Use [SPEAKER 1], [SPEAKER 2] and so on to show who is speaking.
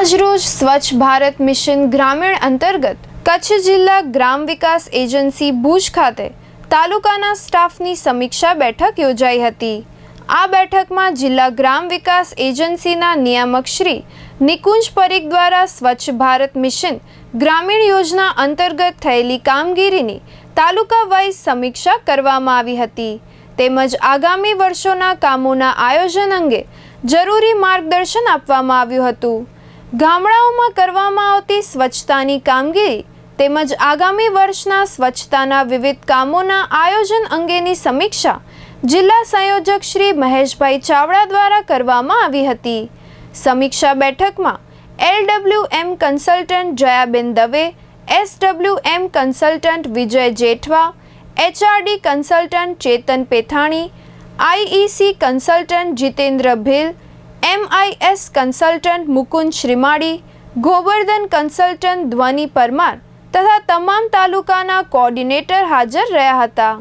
[SPEAKER 1] આજરોજ સ્વચ્છ ભારત મિશન ગ્રામીણ અંતર્ગત કચ્છ જિલ્લા ગ્રામ વિકાસ એજન્સી ભુજ ખાતે તાલુકાના સ્ટાફની સમીક્ષા બેઠક યોજાઈ હતી. આ બેઠકમાં જિલ્લા ગ્રામ વિકાસ એજન્સીના નિયામક શ્રી નિકુંજ પરીખ દ્વારા સ્વચ્છ ભારત મિશન ગ્રામીણ યોજના અંતર્ગત થયેલી કામગીરીની તાલુકા વાઇઝ સમીક્ષા કરવામાં આવી હતી. તેમજ આગામી વર્ષોના કામોના આયોજન અંગે જરૂરી માર્ગદર્શન આપવામાં આવ્યું હતું. ગામડાઓમાં કરવામાં આવતી સ્વચ્છતાની કામગીરી તેમજ આગામી વર્ષના સ્વચ્છતાના વિવિધ કામોના આયોજન અંગેની સમીક્ષા જિલ્લા સંયોજક શ્રી મહેશભાઈ ચાવડા દ્વારા કરવામાં આવી હતી. સમીક્ષા બેઠકમાં LWM consultant Jayaben Dave, SWM consultant Vijay Jethwa, HRD consultant Chetan Pethani, IEC consultant Jitendra Bhil MIS consultant Mukund Shrimali Govardhan consultant Dhwani Parmar તથા તમામ તાલુકાના કોઓર્ડિનેટર હાજર રહ્યા હતા.